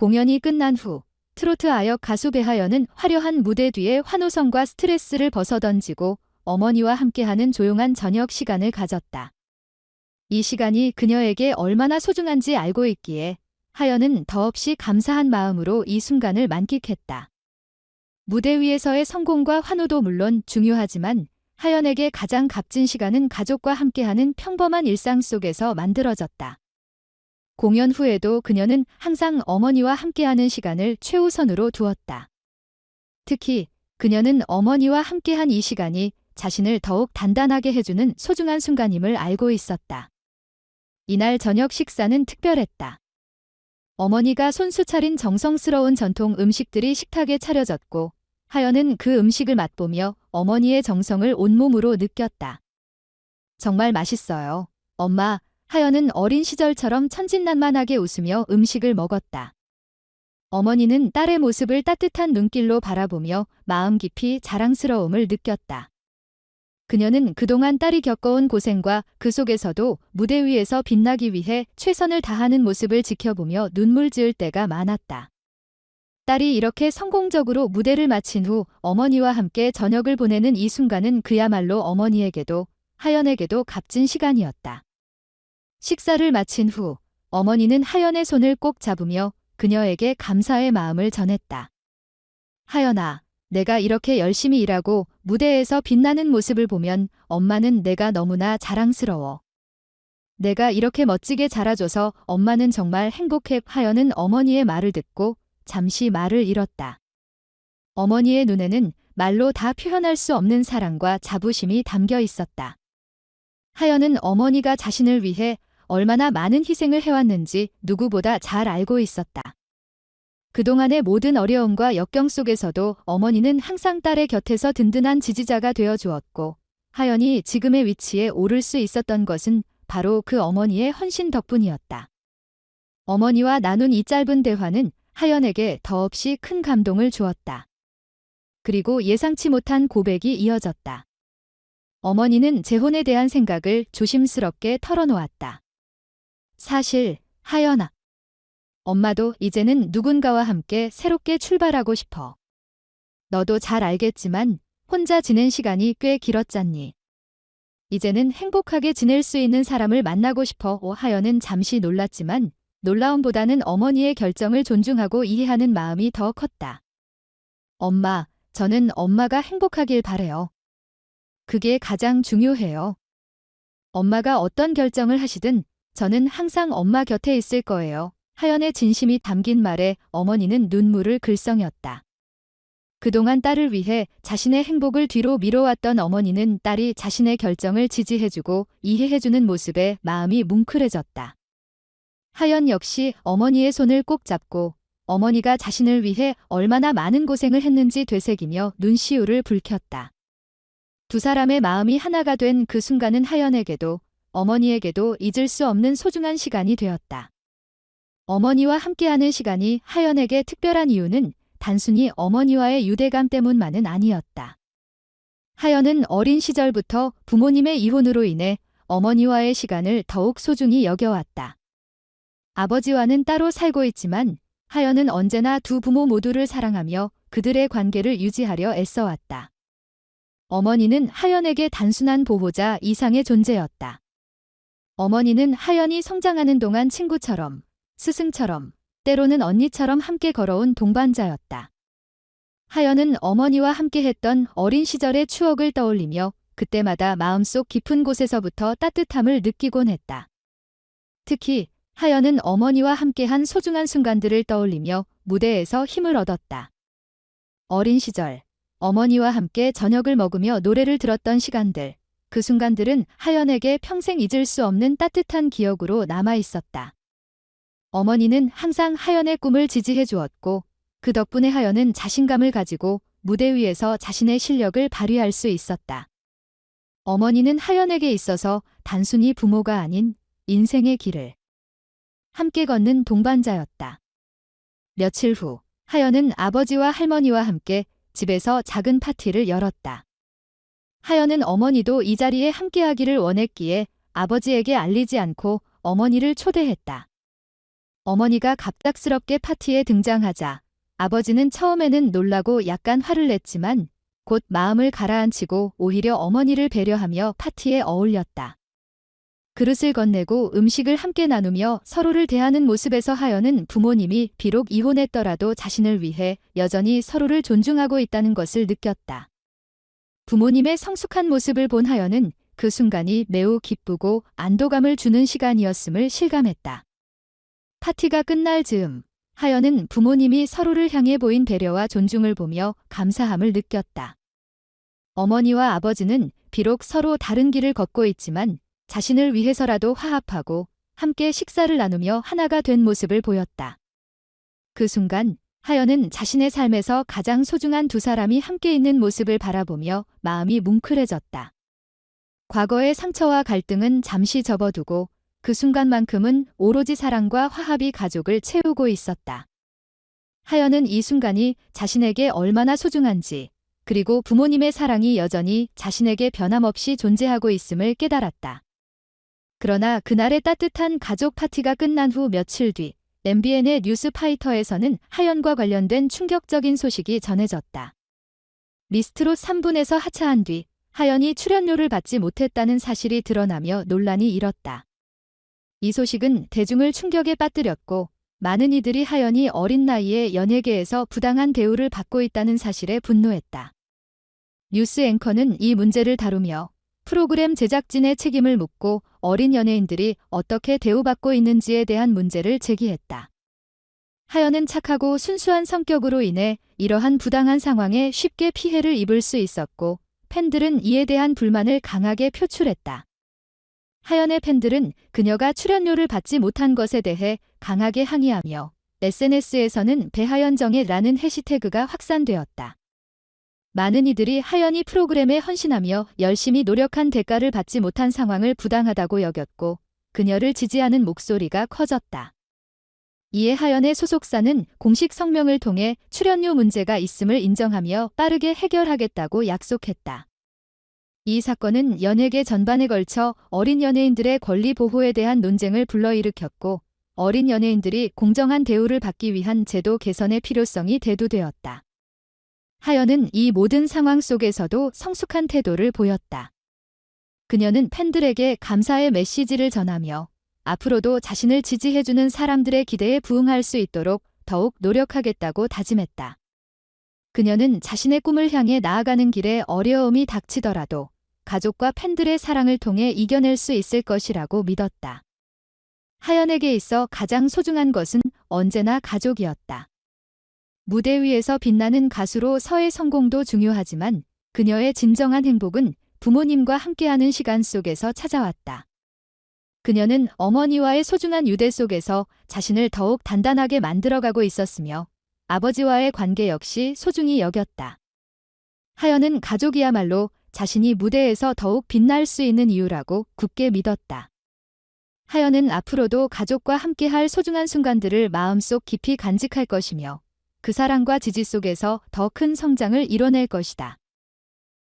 공연이 끝난 후 트로트 아역 가수 배하연은 화려한 무대 뒤에 환호성과 스트레스를 벗어던지고 어머니와 함께하는 조용한 저녁 시간을 가졌다. 이 시간이 그녀에게 얼마나 소중한지 알고 있기에 하연은 더없이 감사한 마음으로 이 순간을 만끽했다. 무대 위에서의 성공과 환호도 물론 중요하지만 하연에게 가장 값진 시간은 가족과 함께하는 평범한 일상 속에서 만들어졌다. 공연 후에도 그녀는 항상 어머니와 함께하는 시간을 최우선으로 두었다. 특히 그녀는 어머니와 함께한 이 시간이 자신을 더욱 단단하게 해주는 소중한 순간임을 알고 있었다. 이날 저녁 식사는 특별했다. 어머니가 손수 차린 정성스러운 전통 음식들이 식탁에 차려졌고 하연은 그 음식을 맛보며 어머니의 정성을 온몸으로 느꼈다. 정말 맛있어요. 엄마, 하연은 어린 시절처럼 천진난만하게 웃으며 음식을 먹었다. 어머니는 딸의 모습을 따뜻한 눈길로 바라보며 마음 깊이 자랑스러움을 느꼈다. 그녀는 그동안 딸이 겪어온 고생과 그 속에서도 무대 위에서 빛나기 위해 최선을 다하는 모습을 지켜보며 눈물 지을 때가 많았다. 딸이 이렇게 성공적으로 무대를 마친 후 어머니와 함께 저녁을 보내는 이 순간은 그야말로 어머니에게도 하연에게도 값진 시간이었다. 식사를 마친 후 어머니는 하연의 손을 꼭 잡으며 그녀에게 감사의 마음을 전했다. 하연아, 내가 이렇게 열심히 일하고 무대에서 빛나는 모습을 보면 엄마는 내가 너무나 자랑스러워. 내가 이렇게 멋지게 자라줘서 엄마는 정말 행복해 하연은 어머니의 말을 듣고 잠시 말을 잃었다. 어머니의 눈에는 말로 다 표현할 수 없는 사랑과 자부심이 담겨 있었다. 하연은 어머니가 자신을 위해 얼마나 많은 희생을 해왔는지 누구보다 잘 알고 있었다. 그동안의 모든 어려움과 역경 속에서도 어머니는 항상 딸의 곁에서 든든한 지지자가 되어 주었고, 하연이 지금의 위치에 오를 수 있었던 것은 바로 그 어머니의 헌신 덕분이었다. 어머니와 나눈 이 짧은 대화는 하연에게 더없이 큰 감동을 주었다. 그리고 예상치 못한 고백이 이어졌다. 어머니는 재혼에 대한 생각을 조심스럽게 털어놓았다. 사실, 하연아. 엄마도 이제는 누군가와 함께 새롭게 출발하고 싶어. 너도 잘 알겠지만 혼자 지낸 시간이 꽤 길었잖니. 이제는 행복하게 지낼 수 있는 사람을 만나고 싶어 오 하연은 잠시 놀랐지만 놀라움보다는 어머니의 결정을 존중하고 이해하는 마음이 더 컸다. 엄마, 저는 엄마가 행복하길 바래요. 그게 가장 중요해요. 엄마가 어떤 결정을 하시든 저는 항상 엄마 곁에 있을 거예요. 하연의 진심이 담긴 말에 어머니는 눈물을 글썽였다. 그동안 딸을 위해 자신의 행복을 뒤로 미뤄왔던 어머니는 딸이 자신의 결정을 지지해주고 이해해주는 모습에 마음이 뭉클해졌다. 하연 역시 어머니의 손을 꼭 잡고 어머니가 자신을 위해 얼마나 많은 고생을 했는지 되새기며 눈시울을 붉혔다. 두 사람의 마음이 하나가 된 그 순간은 하연에게도 어머니에게도 잊을 수 없는 소중한 시간이 되었다. 어머니와 함께하는 시간이 하연에게 특별한 이유는 단순히 어머니와의 유대감 때문만은 아니었다. 하연은 어린 시절부터 부모님의 이혼으로 인해 어머니와의 시간을 더욱 소중히 여겨왔다. 아버지와는 따로 살고 있지만 하연은 언제나 두 부모 모두를 사랑하며 그들의 관계를 유지하려 애써왔다. 어머니는 하연에게 단순한 보호자 이상의 존재였다. 어머니는 하연이 성장하는 동안 친구처럼, 스승처럼, 때로는 언니처럼 함께 걸어온 동반자였다. 하연은 어머니와 함께 했던 어린 시절의 추억을 떠올리며 그때마다 마음속 깊은 곳에서부터 따뜻함을 느끼곤 했다. 특히 하연은 어머니와 함께한 소중한 순간들을 떠올리며 무대에서 힘을 얻었다. 어린 시절, 어머니와 함께 저녁을 먹으며 노래를 들었던 시간들, 그 순간들은 하연에게 평생 잊을 수 없는 따뜻한 기억으로 남아 있었다. 어머니는 항상 하연의 꿈을 지지해 주었고, 그 덕분에 하연은 자신감을 가지고 무대 위에서 자신의 실력을 발휘할 수 있었다. 어머니는 하연에게 있어서 단순히 부모가 아닌 인생의 길을 함께 걷는 동반자였다. 며칠 후, 하연은 아버지와 할머니와 함께 집에서 작은 파티를 열었다. 하연은 어머니도 이 자리에 함께하기를 원했기에 아버지에게 알리지 않고 어머니를 초대했다. 어머니가 갑작스럽게 파티에 등장하자 아버지는 처음에는 놀라고 약간 화를 냈지만 곧 마음을 가라앉히고 오히려 어머니를 배려하며 파티에 어울렸다. 그릇을 건네고 음식을 함께 나누며 서로를 대하는 모습에서 하연은 부모님이 비록 이혼했더라도 자신을 위해 여전히 서로를 존중하고 있다는 것을 느꼈다. 부모님의 성숙한 모습을 본 하연은 그 순간이 매우 기쁘고 안도감을 주는 시간이었음을 실감했다. 파티가 끝날 즈음, 하연은 부모님이 서로를 향해 보인 배려와 존중을 보며 감사함을 느꼈다. 어머니와 아버지는 비록 서로 다른 길을 걷고 있지만 자신을 위해서라도 화합하고 함께 식사를 나누며 하나가 된 모습을 보였다. 그 순간 하연은 자신의 삶에서 가장 소중한 두 사람이 함께 있는 모습을 바라보며 마음이 뭉클해졌다. 과거의 상처와 갈등은 잠시 접어두고 그 순간만큼은 오로지 사랑과 화합이 가족을 채우고 있었다. 하연은 이 순간이 자신에게 얼마나 소중한지, 그리고 부모님의 사랑이 여전히 자신에게 변함없이 존재하고 있음을 깨달았다. 그러나 그날의 따뜻한 가족 파티가 끝난 후 며칠 뒤, MBN의 뉴스파이터에서는 하연과 관련된 충격적인 소식이 전해졌다. 리스트로 3분에서 하차한 뒤, 하연이 출연료를 받지 못했다는 사실이 드러나며 논란이 일었다. 이 소식은 대중을 충격에 빠뜨렸고 많은 이들이 하연이 어린 나이에 연예계에서 부당한 대우를 받고 있다는 사실에 분노했다. 뉴스 앵커는 이 문제를 다루며 프로그램 제작진의 책임을 묻고 어린 연예인들이 어떻게 대우받고 있는지에 대한 문제를 제기했다. 하연은 착하고 순수한 성격으로 인해 이러한 부당한 상황에 쉽게 피해를 입을 수 있었고 팬들은 이에 대한 불만을 강하게 표출했다. 하연의 팬들은 그녀가 출연료를 받지 못한 것에 대해 강하게 항의하며 SNS에서는 배하연정의라는 해시태그가 확산되었다. 많은 이들이 하연이 프로그램에 헌신하며 열심히 노력한 대가를 받지 못한 상황을 부당하다고 여겼고 그녀를 지지하는 목소리가 커졌다. 이에 하연의 소속사는 공식 성명을 통해 출연료 문제가 있음을 인정하며 빠르게 해결하겠다고 약속했다. 이 사건은 연예계 전반에 걸쳐 어린 연예인들의 권리 보호에 대한 논쟁을 불러일으켰고 어린 연예인들이 공정한 대우를 받기 위한 제도 개선의 필요성이 대두되었다. 하연은 이 모든 상황 속에서도 성숙한 태도를 보였다. 그녀는 팬들에게 감사의 메시지를 전하며 앞으로도 자신을 지지해주는 사람들의 기대에 부응할 수 있도록 더욱 노력하겠다고 다짐했다. 그녀는 자신의 꿈을 향해 나아가는 길에 어려움이 닥치더라도 가족과 팬들의 사랑을 통해 이겨낼 수 있을 것이라고 믿었다. 하연에게 있어 가장 소중한 것은 언제나 가족이었다. 무대 위에서 빛나는 가수로 서의 성공도 중요하지만 그녀의 진정한 행복은 부모님과 함께하는 시간 속에서 찾아왔다. 그녀는 어머니와의 소중한 유대 속에서 자신을 더욱 단단하게 만들어가고 있었으며 아버지와의 관계 역시 소중히 여겼다. 하연은 가족이야말로 자신이 무대에서 더욱 빛날 수 있는 이유라고 굳게 믿었다. 하연은 앞으로도 가족과 함께할 소중한 순간들을 마음속 깊이 간직할 것이며 그 사랑과 지지 속에서 더 큰 성장을 이뤄낼 것이다.